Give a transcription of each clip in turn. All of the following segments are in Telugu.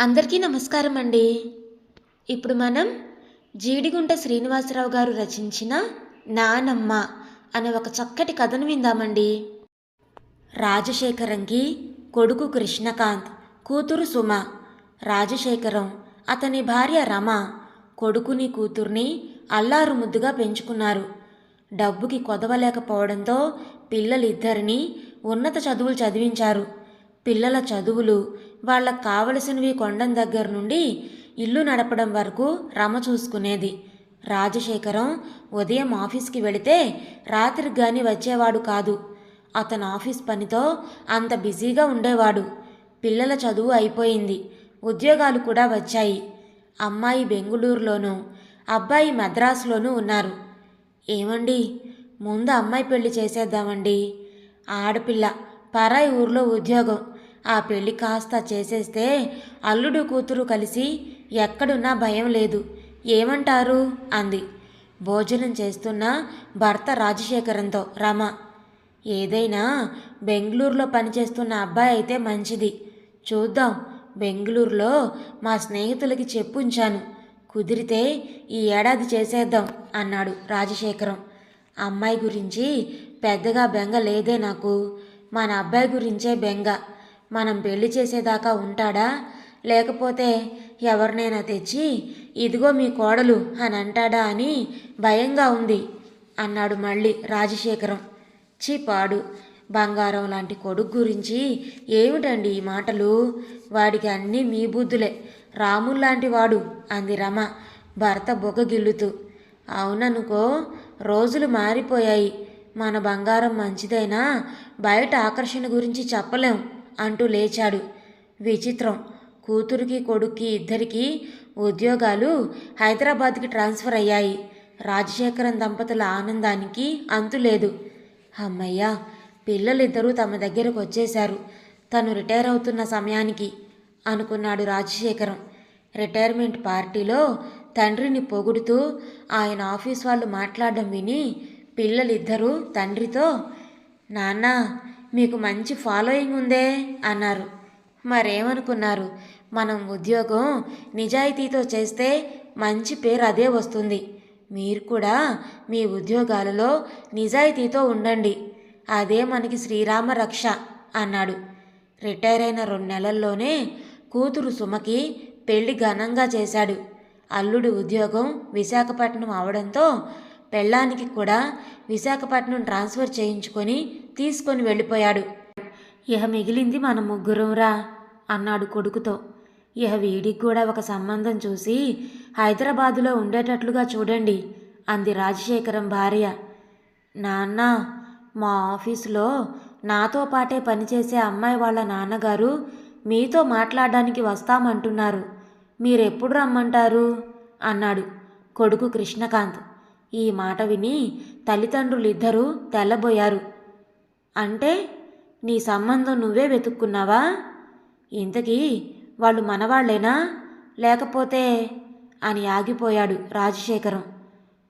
అందరికీ నమస్కారం అండి. ఇప్పుడు మనం జీడిగుంట శ్రీనివాసరావు గారు రచించిన నానమ్మ అనే ఒక చక్కటి కథను విందామండి. రాజశేఖరంకి కొడుకు కృష్ణకాంత్ కూతురు సుమ రాజశేఖరం అతని భార్య రమ కొడుకుని కూతుర్ని అల్లారు ముద్దుగా పెంచుకున్నారు. డబ్బుకి కొదవలేకపోవడంతో పిల్లలిద్దరినీ ఉన్నత చదువులు చదివించారు. పిల్లల చదువులు వాళ్ళకు కావలసినవి కొండం దగ్గర నుండి ఇల్లు నడపడం వరకు రమ చూసుకునేది. రాజశేఖరం ఉదయం ఆఫీస్కి వెళితే రాత్రికి గాని వచ్చేవాడు కాదు. అతను ఆఫీస్ పనితో అంత బిజీగా ఉండేవాడు. పిల్లల చదువు అయిపోయింది. ఉద్యోగాలు కూడా వచ్చాయి. అమ్మాయి బెంగుళూరులోనూ అబ్బాయి మద్రాసులోనూ ఉన్నారు. ఏమండి? ముందు అమ్మాయి పెళ్ళి చేసేద్దామండి. ఆడపిల్ల పరాయి ఊర్లో ఉద్యోగం. ఆ పెళ్ళి కాస్త చేసేస్తే అల్లుడు కూతురు కలిసి ఎక్కడున్నా భయం లేదు. ఏమంటారు? అంది. భోజనం చేస్తున్న భర్త రాజశేఖరంతో రమ. ఏదైనా బెంగళూరులో పనిచేస్తున్న అబ్బాయి అయితే మంచిది. చూద్దాం. బెంగళూరులో మా స్నేహితులకి చెప్పుంచాను. కుదిరితే ఈ ఏడాది చేసేద్దాం అన్నాడు రాజశేఖరం. అమ్మాయి గురించి పెద్దగా బెంగ లేదే నాకు. మన అబ్బాయి గురించే బెంగ. మనం పెళ్ళి చేసేదాకా ఉంటాడా? లేకపోతే ఎవరినైనా తెచ్చి ఇదిగో మీ కోడలు అని అంటాడా అని భయంగా ఉంది అన్నాడు మళ్ళీ రాజశేఖరం. చీపాడు బంగారం లాంటి కొడుకు గురించి ఏమిటండి ఈ మాటలు? వాడికి అన్నీ మీ బుద్ధులే. రాముల్లాంటి వాడు అంది రమ భర్త బొగ్గగిల్లుతూ అవుననుకో రోజులు మారిపోయాయి. మన బంగారం మంచిదైనా బయట ఆకర్షణ గురించి చెప్పలేం. అంటూ లేచాడు. విచిత్రం. కూతురికి కొడుక్కి ఇద్దరికీ ఉద్యోగాలు హైదరాబాద్కి ట్రాన్స్ఫర్ అయ్యాయి. రాజశేఖరం దంపతుల ఆనందానికి అంతులేదు అమ్మయ్యా పిల్లలిద్దరూ తమ దగ్గరకు వచ్చేశారు. తను రిటైర్ అవుతున్న సమయానికి అనుకున్నాడు రాజశేఖరం. రిటైర్మెంట్ పార్టీలో తండ్రిని పొగుడుతూ ఆయన ఆఫీస్ వాళ్ళు మాట్లాడడం విని పిల్లలిద్దరూ తండ్రితో నాన్న మీకు మంచి ఫాలోయింగ్ ఉందే అన్నారు. మరేమనుకున్నారు? మనం ఉద్యోగం నిజాయితీతో చేస్తే మంచి పేరు అదే వస్తుంది. మీరు కూడా మీ ఉద్యోగాలలో నిజాయితీతో ఉండండి. అదే మనకి శ్రీరామ రక్ష అన్నాడు. రిటైర్ అయిన రెండు నెలల్లోనే కూతురు సుమకి పెళ్ళి ఘనంగా చేశాడు. అల్లుడు ఉద్యోగం విశాఖపట్నం అవడంతో పెళ్ళానికి కూడా విశాఖపట్నం ట్రాన్స్ఫర్ చేయించుకొని తీసుకొని వెళ్ళిపోయాడు. ఇహ మిగిలింది మన ముగ్గురంరా అన్నాడు కొడుకుతో. ఇహ వీడికి కూడా ఒక సంబంధం చూసి హైదరాబాదులో ఉండేటట్లుగా చూడండి అంది రాజశేఖరం భార్య. నాన్న మా ఆఫీసులో నాతో పాటే పనిచేసే అమ్మాయి వాళ్ళ నాన్నగారు మీతో మాట్లాడడానికి వస్తామంటున్నారు. మీరెప్పుడు రమ్మంటారు? అన్నాడు కొడుకు కృష్ణకాంత్. ఈ మాట విని తల్లిదండ్రులిద్దరూ తెల్లబోయారు. అంటే నీ సంబంధం నువ్వే వెతుక్కున్నావా? ఇంతకీ వాళ్ళు మనవాళ్ళేనా? లేకపోతే? అని ఆగిపోయాడు రాజశేఖరం.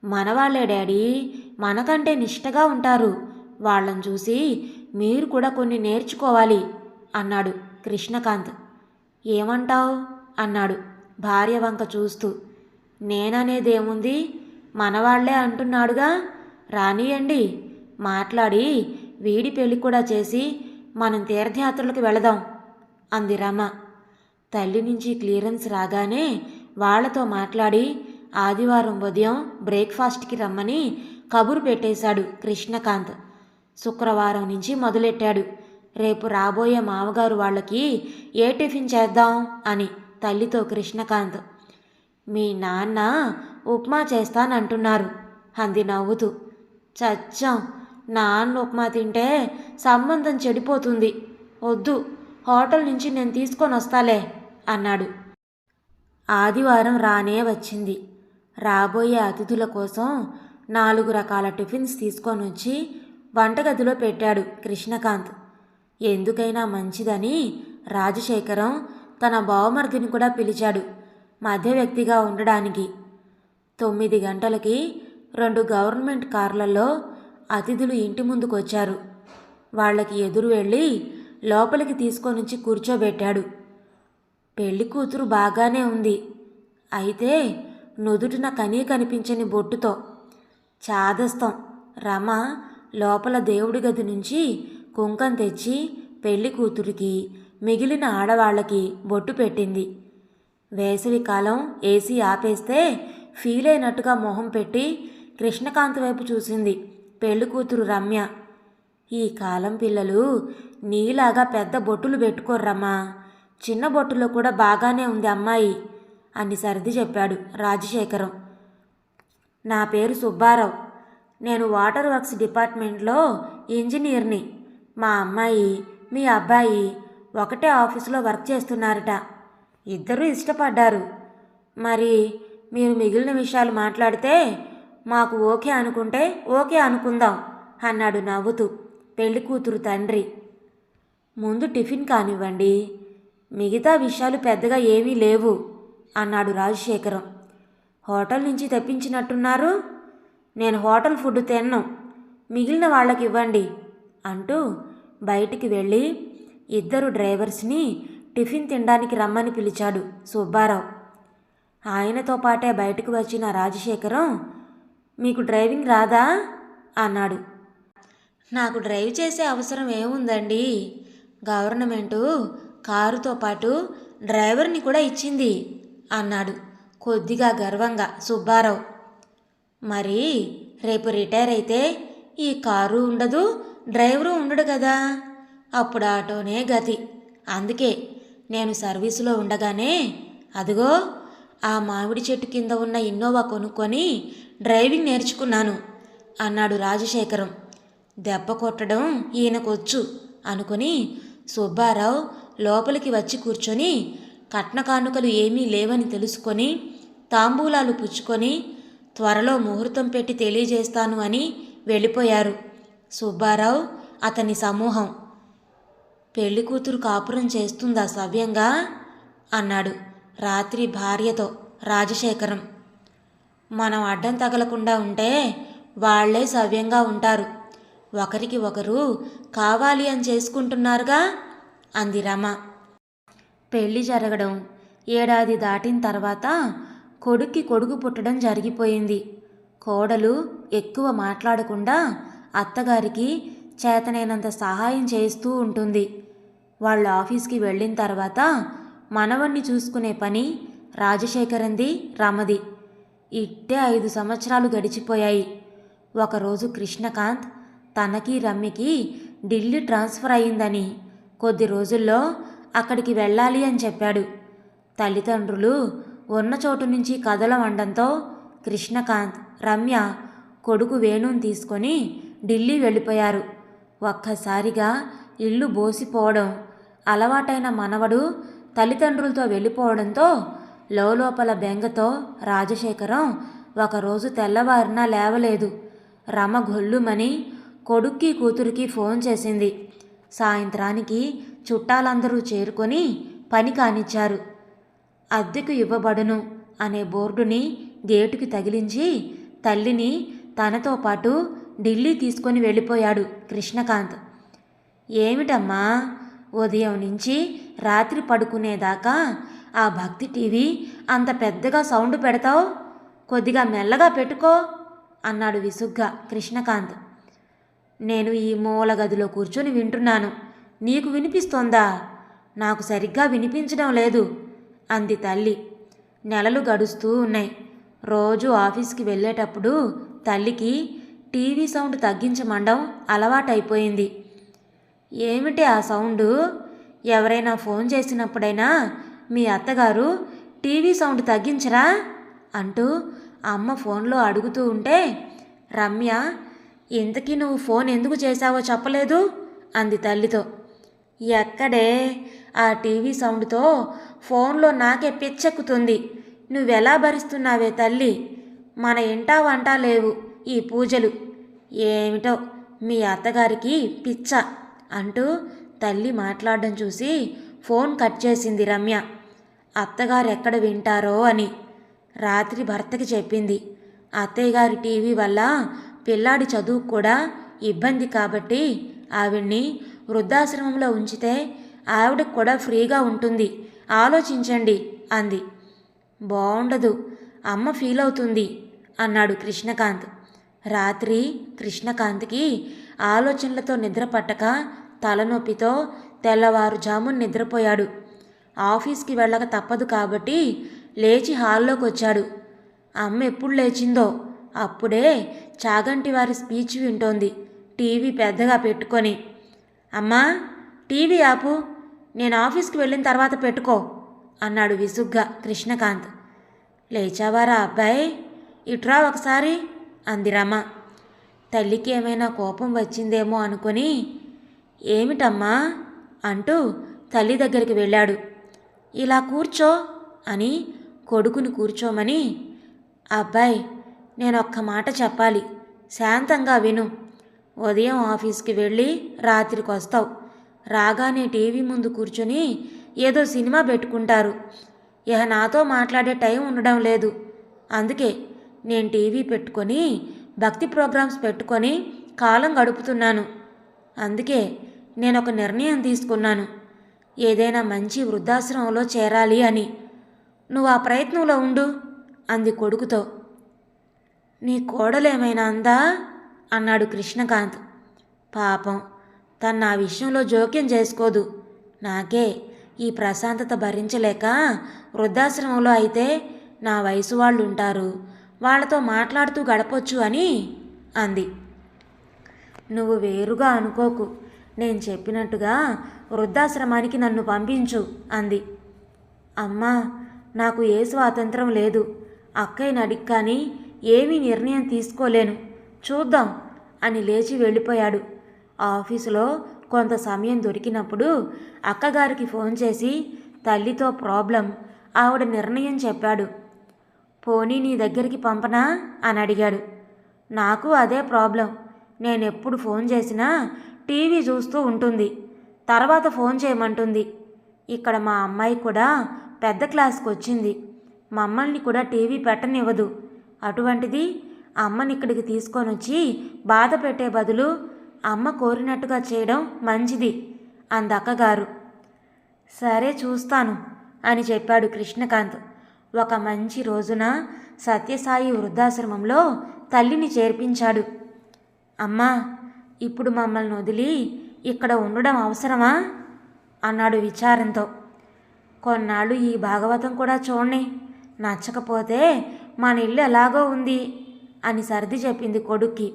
మనవాళ్ళే డాడీ మనకంటే నిష్టగా ఉంటారు. వాళ్ళని చూసి మీరు కూడా కొన్ని నేర్చుకోవాలి అన్నాడు కృష్ణకాంత్. ఏమంటావు? అన్నాడు భార్య వంక చూస్తూ. నేననేదేముంది? మనవాళ్ళే అంటున్నాడుగా. రానియండి మాట్లాడి వీడి పెళ్ళి కూడా చేసి మనం తీర్థయాత్రలకు వెళదాం అంది రమ. తల్లి నుంచి క్లియరెన్స్ రాగానే వాళ్ళతో మాట్లాడి ఆదివారం ఉదయం బ్రేక్ఫాస్ట్కి రమ్మని కబురు పెట్టేశాడు కృష్ణకాంత్. శుక్రవారం నుంచి మొదలెట్టాడు. రేపు రాబోయే మామగారు వాళ్ళకి ఏ టిఫిన్ చేద్దాం అని తల్లితో కృష్ణకాంత్. మీ నాన్న ఉప్మా చేస్తానంటున్నారు. అంది నవ్వుతూ. చచ్చాం. నాన్న ఉప్మా తింటే సంబంధం చెడిపోతుంది. వద్దు. హోటల్ నుంచి నేను తీసుకొని వస్తాలే అన్నాడు. ఆదివారం రానే వచ్చింది. రాబోయే అతిథుల కోసం నాలుగు రకాల టిఫిన్స్ తీసుకొని వచ్చి వంటగదిలో పెట్టాడు కృష్ణకాంత్. ఎందుకైనా మంచిదని రాజశేఖరం తన బావమర్దిని కూడా పిలిచాడు. మధ్య వ్యక్తిగా ఉండడానికి తొమ్మిది గంటలకి రెండు గవర్నమెంట్ కార్లలో అతిథులు ఇంటి ముందుకు వచ్చారు వాళ్ళకి ఎదురు వెళ్ళి లోపలికి తీసుకొనిచ్చి కూర్చోబెట్టాడు. పెళ్ళి కూతురు బాగానే ఉంది. అయితే నుదుటిన కనీ కనిపించని బొట్టుతో చాదస్తం రమ లోపల దేవుడి గది నుంచి కుంకం తెచ్చి పెళ్ళి కూతురికి మిగిలిన ఆడవాళ్ళకి బొట్టు పెట్టింది. వేసవి కాలం ఏసీ ఆపేస్తే ఫీల్ అయినట్టుగా మొహం పెట్టి కృష్ణకాంత్ వైపు చూసింది పెళ్ళి కూతురు రమ్య. ఈ కాలం పిల్లలు నీలాగా పెద్ద బొట్టులు పెట్టుకోర్రమ్మా. చిన్న బొట్టులో కూడా బాగానే ఉంది అమ్మాయి అని సర్ది చెప్పాడు రాజశేఖరం. నా పేరు సుబ్బారావు. నేను వాటర్ వర్క్స్ డిపార్ట్మెంట్లో ఇంజనీర్ని. మా అమ్మాయి మీ అబ్బాయి ఒకటే ఆఫీసులో వర్క్ చేస్తున్నారట. ఇద్దరూ ఇష్టపడ్డారు. మరి మీరు మిగిలిన విషయాలు మాట్లాడితే మాకు ఓకే అనుకుంటే ఓకే అనుకుందాం అన్నాడు నవ్వుతూ పెళ్ళి కూతురు తండ్రి. ముందు టిఫిన్ కానివ్వండి మిగతా విషయాలు పెద్దగా ఏమీ లేవు అన్నాడు రాజశేఖరం. హోటల్ నుంచి తెప్పించినట్టున్నారు నేను హోటల్ ఫుడ్ తిన్ను మిగిలిన వాళ్ళకి ఇవ్వండి అంటూ బయటికి వెళ్ళి ఇద్దరు డ్రైవర్స్ని టిఫిన్ తినడానికి రమ్మని పిలిచాడు సుబ్బారావు. ఆయనతో పాటే బయటకు వచ్చిన రాజశేఖరం మీకు డ్రైవింగ్ రాదా? అన్నాడు. నాకు డ్రైవ్ చేసే అవసరం ఏముందండి? గవర్నమెంటు కారుతో పాటు డ్రైవర్ని కూడా ఇచ్చింది అన్నాడు కొద్దిగా గర్వంగా సుబ్బారావు. మరి రేపు రిటైర్ అయితే ఈ కారు ఉండదు డ్రైవరు ఉండడు కదా? అప్పుడు ఆటోనే గతి. అందుకే నేను సర్వీసులో ఉండగానే అదిగో ఆ మామిడి చెట్టు కింద ఉన్న ఇన్నోవా కొనుక్కొని డ్రైవింగ్ నేర్చుకున్నాను అన్నాడు రాజశేఖరం. దెబ్బ కొట్టడం ఈయనకొచ్చు అనుకుని సుబ్బారావు లోపలికి వచ్చి కూర్చొని కట్న కానుకలు ఏమీ లేవని తెలుసుకొని తాంబూలాలు పుచ్చుకొని త్వరలో ముహూర్తం పెట్టి తెలియజేస్తాను అని వెళ్ళిపోయారు సుబ్బారావు అతని సమూహం. పెళ్ళి కూతురు కాపురం చేస్తుందా సవ్యంగా? అన్నాడు. రాత్రి భార్యతో రాజశేఖరం. మనం అడ్డం తగలకుండా ఉంటే వాళ్ళే సవ్యంగా ఉంటారు. ఒకరికి ఒకరు కావాలి అని చేసుకుంటున్నారుగా? అంది రమ. పెళ్ళి జరగడం ఏడాది దాటిన తర్వాత కొడుక్కి కొడుకు పుట్టడం జరిగిపోయింది. కోడలు ఎక్కువ మాట్లాడకుండా అత్తగారికి చేతనైనంత సహాయం చేస్తూ ఉంటుంది. వాళ్ళ ఆఫీస్కి వెళ్ళిన తర్వాత మనవణ్ణి చూసుకునే పని రాజశేఖరంది రమది. ఇట్టే ఐదు సంవత్సరాలు గడిచిపోయాయి. ఒకరోజు కృష్ణకాంత్ తనకి రమ్యకి ఢిల్లీ ట్రాన్స్ఫర్ అయ్యిందని కొద్ది రోజుల్లో అక్కడికి వెళ్ళాలి అని చెప్పాడు. తల్లిదండ్రులు ఉన్న చోటు నుంచి కదలమండంతో కృష్ణకాంత్ రమ్య కొడుకు వేణుని తీసుకొని ఢిల్లీ వెళ్ళిపోయారు. ఒక్కసారిగా ఇల్లు బోసిపోవడం అలవాటైన మనవడు తల్లిదండ్రులతో వెళ్ళిపోవడంతో లోపల బెంగతో రాజశేఖరం ఒకరోజు తెల్లవారిన లేవలేదు. రమ గొల్లుమని కొడుక్కి కూతురికి ఫోన్ చేసింది. సాయంత్రానికి చుట్టాలందరూ చేరుకొని పని కానిచ్చారు. అద్దెకు ఇవ్వబడును అనే బోర్డుని గేటుకి తగిలించి తల్లిని తనతో పాటు ఢిల్లీ తీసుకొని వెళ్ళిపోయాడు కృష్ణకాంత్. ఏమిటమ్మా? ఉదయం నుంచి రాత్రి పడుకునేదాకా ఆ భక్తి టీవీ అంత పెద్దగా సౌండ్ పెడతావు? కొద్దిగా మెల్లగా పెట్టుకో అన్నాడు విసుగ్గా కృష్ణకాంత్. నేను ఈ మూల గదిలో కూర్చొని వింటున్నాను. నీకు వినిపిస్తోందా? నాకు సరిగ్గా వినిపించడం లేదు అంది తల్లి. నెలలు గడుస్తూ ఉన్నాయి. రోజు ఆఫీస్కి వెళ్ళేటప్పుడు తల్లికి టీవీ సౌండ్ తగ్గించమండం అలవాటైపోయింది. ఏమిటి ఆ సౌండు? ఎవరైనా ఫోన్ చేసినప్పుడైనా మీ అత్తగారు టీవీ సౌండ్ తగ్గించరా? అంటూ అమ్మ ఫోన్లో అడుగుతూ ఉంటే రమ్య ఇంతకీ నువ్వు ఫోన్ ఎందుకు చేశావో చెప్పలేదు? అంది తల్లితో. ఎక్కడే ఆ టీవీ సౌండ్తో ఫోన్లో నాకే పిచ్చెక్కుతుంది. నువ్వెలా భరిస్తున్నావే తల్లి? మన ఇంటా వంట లేవు ఈ పూజలు. ఏమిటో మీ అత్తగారికి పిచ్చ అంటూ తల్లి మాట్లాడడం చూసి ఫోన్ కట్ చేసింది రమ్య. అత్తగారు ఎక్కడ వింటారో అని. రాత్రి భర్తకి చెప్పింది. అత్తయ్య గారి టీవీ వల్ల పిల్లాడి చదువు కూడా ఇబ్బంది కాబట్టి ఆవిడ్ని వృద్ధాశ్రమంలో ఉంచితే ఆవిడకు కూడా ఫ్రీగా ఉంటుంది. ఆలోచించండి అంది. బాగుండదు అమ్మ ఫీల్ అవుతుంది అన్నాడు కృష్ణకాంత్. రాత్రి కృష్ణకాంత్కి ఆలోచనలతో నిద్ర పట్టక తలనొప్పితో తెల్లవారుజాము నిద్రపోయాడు. ఆఫీస్కి వెళ్ళక తప్పదు కాబట్టి లేచి హాల్లోకి వచ్చాడు అమ్మ ఎప్పుడు లేచిందో? అప్పుడే చాగంటి వారి స్పీచ్ వింటోంది. టీవీ పెద్దగా పెట్టుకొని. అమ్మా టీవీ ఆపు. నేను ఆఫీస్కి వెళ్ళిన తర్వాత పెట్టుకో అన్నాడు విసుగ్గా కృష్ణకాంత్. లేచావారా అబ్బాయి? ఇట్రా ఒకసారి అంది రమ. తల్లికి ఏమైనా కోపం వచ్చిందేమో అనుకొని ఏమిటమ్మా? అంటూ తల్లి దగ్గరికి వెళ్ళాడు. ఇలా కూర్చో అని కొడుకుని కూర్చోమని అబ్బాయి నేను ఒక్క మాట చెప్పాలి శాంతంగా విను. ఉదయం ఆఫీస్కి వెళ్ళి రాత్రికి వస్తావు. రాగానే టీవీ ముందు కూర్చొని ఏదో సినిమా పెట్టుకుంటారు. ఇహ నాతో మాట్లాడే టైం ఉండడం లేదు. అందుకే నేను టీవీ పెట్టుకొని భక్తి ప్రోగ్రామ్స్ పెట్టుకొని కాలం గడుపుతున్నాను. అందుకే నేను ఒక నిర్ణయం తీసుకున్నాను. ఏదైనా మంచి వృద్ధాశ్రమంలో చేరాలి అని. నువ్వు ఆ ప్రయత్నంలో ఉండు అంది కొడుకుతో. నీ కోడలేమైనా అందా? అన్నాడు కృష్ణకాంత్. పాపం తను నా విషయంలో జోక్యం చేసుకోదు. నాకే ఈ ప్రశాంతత భరించలేక వృద్ధాశ్రమంలో అయితే నా వయసు వాళ్ళు ఉంటారు వాళ్ళతో మాట్లాడుతూ గడపొచ్చు అని అంది. నువ్వు వేరుగా అనుకోకు. నేను చెప్పినట్టుగా వృద్ధాశ్రమానికి నన్ను పంపించు అంది. అమ్మా నాకు ఏ స్వాతంత్రం లేదు. అక్కయ్యని అడిగి కానీ ఏమీ నిర్ణయం తీసుకోలేను. చూద్దాం అని లేచి వెళ్ళిపోయాడు. ఆఫీసులో కొంత సమయం దొరికినప్పుడు అక్కగారికి ఫోన్ చేసి తల్లితో ప్రాబ్లం ఆవిడ నిర్ణయం చెప్పాడు. పోనీ నీ దగ్గరికి పంపనా? అని అడిగాడు. నాకు అదే ప్రాబ్లం. నేను ఎప్పుడు ఫోన్ చేసినా టీవీ చూస్తూ ఉంటుంది. తర్వాత ఫోన్ చేయమంటుంది. ఇక్కడ మా అమ్మాయి కూడా పెద్ద క్లాస్కి వచ్చింది. మమ్మల్ని కూడా టీవీ పెట్టనివ్వదు. అటువంటిది అమ్మని ఇక్కడికి తీసుకొని వచ్చి బాధ పెట్టే బదులు అమ్మ కోరినట్టుగా చేయడం మంచిది అందక్కగారు సరే చూస్తాను అని చెప్పాడు కృష్ణకాంత్. ఒక మంచి రోజున సత్యసాయి వృద్ధాశ్రమంలో తల్లిని చేర్పించాడు. అమ్మా ఇప్పుడు మమ్మల్ని వదిలి ఇక్కడ ఉండడం అవసరమా? అన్నాడు విచారంతో. కొన్నాళ్ళు ఈ భాగవతం కూడా చూడండి నచ్చకపోతే మన ఇల్లు ఎలాగో ఉంది అని సర్ది చెప్పింది కొడుక్కి.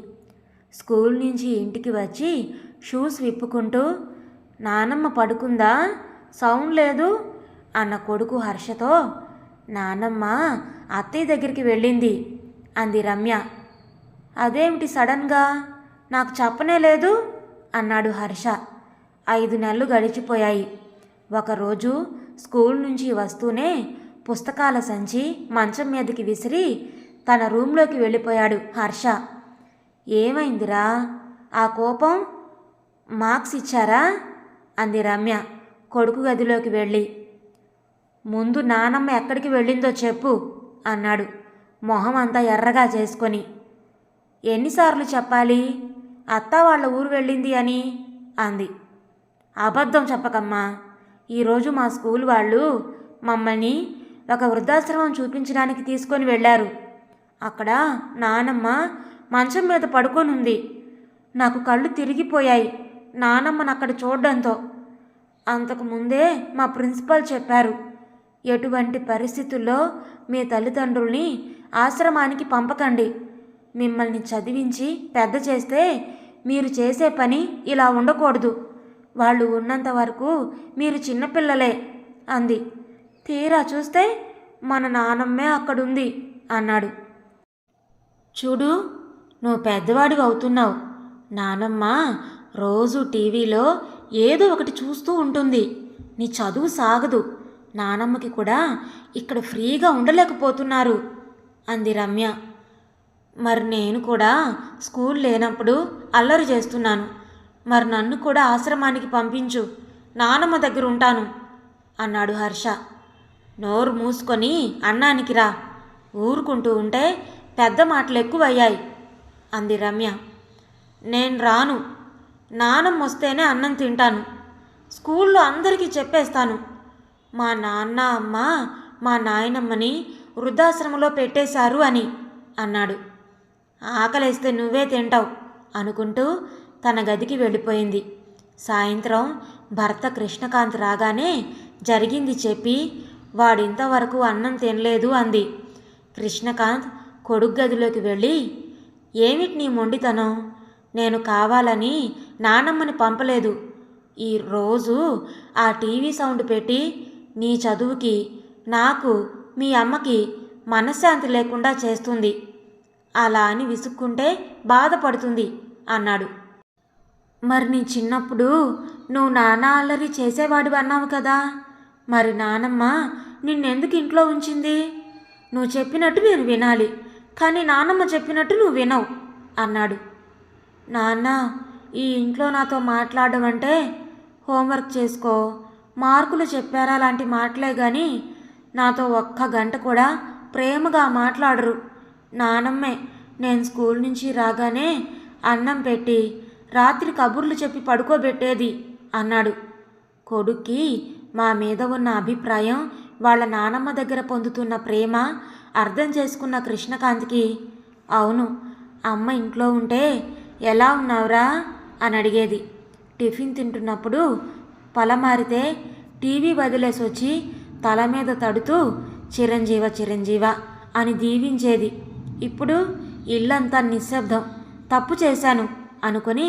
స్కూల్ నుంచి ఇంటికి వచ్చి షూస్ విప్పుకుంటూ నానమ్మ పడుకుందా? సౌండ్ లేదు? అన్న కొడుకు హర్షతో నానమ్మ అత్తయ్య దగ్గరికి వెళ్ళింది అంది రమ్య. అదేమిటి సడన్గా? నాకు చెప్పనే లేదు అన్నాడు హర్ష. ఐదు నెలలు గడిచిపోయాయి. ఒకరోజు స్కూల్ నుంచి వస్తూనే పుస్తకాల సంచి మంచం మీదకి విసిరి తన రూంలోకి వెళ్ళిపోయాడు హర్ష. ఏమైందిరా? ఆ కోపం మార్క్స్ ఇచ్చారా? అంది రమ్య కొడుకు గదిలోకి వెళ్ళి. ముందు నానమ్మ ఎక్కడికి వెళ్ళిందో చెప్పు అన్నాడు. మొహం అంతా ఎర్రగా చేసుకొని. ఎన్నిసార్లు చెప్పాలి? అత్త వాళ్ళ ఊరు వెళ్ళింది అని అంది. అబద్ధం చెప్పకమ్మా. ఈరోజు మా స్కూల్ వాళ్ళు మమ్మల్ని ఒక వృద్ధాశ్రమం చూపించడానికి తీసుకొని వెళ్ళారు. అక్కడ నానమ్మ మంచం మీద పడుకొని ఉంది. నాకు కళ్ళు తిరిగిపోయాయి. నానమ్మను అక్కడ చూడడంతో. అంతకు ముందే మా ప్రిన్సిపల్ చెప్పారు ఎటువంటి పరిస్థితుల్లో మీ తల్లిదండ్రుల్ని ఆశ్రమానికి పంపకండి. మిమ్మల్ని చదివించి పెద్ద చేస్తే మీరు చేసే పని ఇలా ఉండకూడదు. వాళ్ళు ఉన్నంత వరకు మీరు చిన్నపిల్లలే అంది. తీరా చూస్తే మన నానమ్మే అక్కడుంది అన్నాడు. చూడు నువ్వు పెద్దవాడివి అవుతున్నావు. నానమ్మ రోజు టీవీలో ఏదో ఒకటి చూస్తూ ఉంటుంది. నీ చదువు సాగదు. నానమ్మకి కూడా ఇక్కడ ఫ్రీగా ఉండలేకపోతున్నారు అంది రమ్య. మరి నేను కూడా స్కూల్ లేనప్పుడు అల్లరి చేస్తున్నాను. మరి నన్ను కూడా ఆశ్రమానికి పంపించు. నానమ్మ దగ్గర ఉంటాను అన్నాడు హర్ష. నోరు మూసుకొని అన్నానికి రా ఊరుకుంటూ ఉంటే పెద్ద మాటలు ఎక్కువయ్యాయి అంది రమ్య. నేను రాను నానమ్మ వస్తేనే అన్నం తింటాను. స్కూల్లో అందరికీ చెప్పేస్తాను. మా నాన్న అమ్మ మా నాయనమ్మని వృద్ధాశ్రమంలో పెట్టేశారు అని అన్నాడు. ఆకలేస్తే నువ్వే తింటావు అనుకుంటూ తన గదికి వెళ్ళిపోయింది. సాయంత్రం భర్త కృష్ణకాంత్ రాగానే జరిగింది చెప్పి వాడింతవరకు అన్నం తినలేదు అంది. కృష్ణకాంత్ కొడుకు గదిలోకి వెళ్ళి ఏమిటి నీ మొండితనం? నేను కావాలని నానమ్మని పంపలేదు. ఈ రోజు ఆ టీవీ సౌండ్ పెట్టి నీ చదువుకి నాకు మీ అమ్మకి మనశ్శాంతి లేకుండా చేస్తుంది. అలా అని విసుక్కుంటే బాధపడుతుంది అన్నాడు. మరి నీ చిన్నప్పుడు నువ్వు నాన్న అల్లరి చేసేవాడివి అన్నావు కదా? మరి నానమ్మ నిన్నెందుకు ఇంట్లో ఉంచింది? నువ్వు చెప్పినట్టు నేను వినాలి కానీ నానమ్మ చెప్పినట్టు నువ్వు వినవు అన్నాడు. నాన్న ఈ ఇంట్లో నాతో మాట్లాడడం అంటే హోంవర్క్ చేసుకో మార్కులు చెప్పారా లాంటి మాటలే కానీ నాతో ఒక్క గంట కూడా ప్రేమగా మాట్లాడరు. నానమ్మే నేను స్కూల్ నుంచి రాగానే అన్నం పెట్టి రాత్రి కబుర్లు చెప్పి పడుకోబెట్టేది అన్నాడు. కొడుక్కి మా మీద ఉన్న అభిప్రాయం వాళ్ళ నానమ్మ దగ్గర పొందుతున్న ప్రేమ అర్థం చేసుకున్న కృష్ణకాంత్కి అవును అమ్మ ఇంట్లో ఉంటే ఎలా ఉన్నావురా? అని అడిగేది. టిఫిన్ తింటున్నప్పుడు పలమారితే టీవీ వదిలేసి వచ్చి తల మీద తడుతూ చిరంజీవ చిరంజీవ అని దీవించేది. ఇప్పుడు ఇల్లంతా నిశ్శబ్దం. తప్పు చేశాను అనుకొని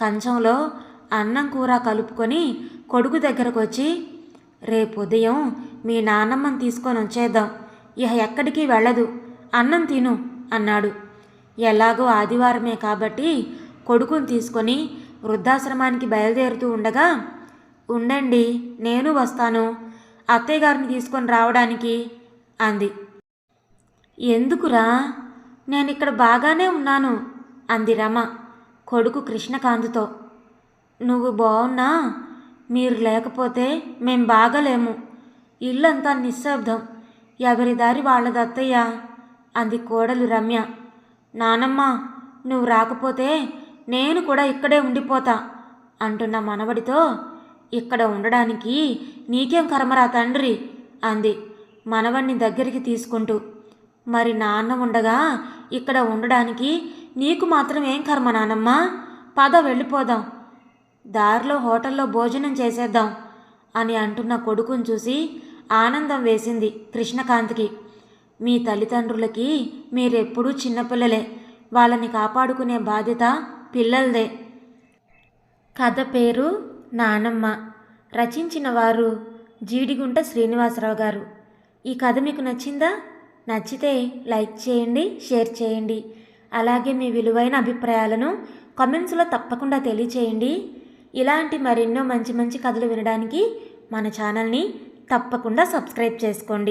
కంచంలో అన్నం కూర కలుపుకొని కొడుకు దగ్గరకు వచ్చి రేపు ఉదయం మీ నాన్నమ్మని తీసుకొని వచ్చేద్దాం. ఇహ ఎక్కడికి వెళ్ళదు. అన్నం తిను అన్నాడు. ఎలాగో ఆదివారమే కాబట్టి కొడుకుని తీసుకొని వృద్ధాశ్రమానికి బయలుదేరుతూ ఉండగా ఉండండి నేను వస్తాను. అత్తయ్య గారిని తీసుకొని రావడానికి అంది. ఎందుకురా? నేను ఇక్కడ బాగానే ఉన్నాను అంది రమ కొడుకు కృష్ణకాంత్తో. నువ్వు బాగున్నా మీరు లేకపోతే మేం బాగలేము. ఇల్లంతా నిశ్శబ్దం. ఎవరి దారి వాళ్ళ అత్తయ్య? అంది కోడలు రమ్య. నానమ్మ నువ్వు రాకపోతే నేను కూడా ఇక్కడే ఉండిపోతా అంటున్న మనవడితో. ఇక్కడ ఉండడానికి నీకేం కర్మరా తండ్రి? అంది మనవణ్ణి దగ్గరికి తీసుకుంటూ. మరి నాన్న ఉండగా ఇక్కడ ఉండడానికి నీకు మాత్రం ఏం కర్మ నానమ్మ? పద వెళ్ళిపోదాం. దారిలో హోటల్లో భోజనం చేసేద్దాం అని అంటున్న కొడుకుని చూసి ఆనందం వేసింది కృష్ణకాంత్కి. మీ తల్లిదండ్రులకి మీరెప్పుడూ చిన్నపిల్లలే. వాళ్ళని కాపాడుకునే బాధ్యత పిల్లలదే. కథ పేరు నానమ్మ. రచించిన వారు జీడిగుంట శ్రీనివాసరావు గారు. ఈ కథ మీకు నచ్చిందా? నచ్చితే లైక్ చేయండి షేర్ చేయండి. అలాగే మీ విలువైన అభిప్రాయాలను కామెంట్స్లో తప్పకుండా తెలియచేయండి. ఇలాంటి మరెన్నో మంచి మంచి కథలు వినడానికి మన ఛానల్ని తప్పకుండా సబ్స్క్రైబ్ చేసుకోండి.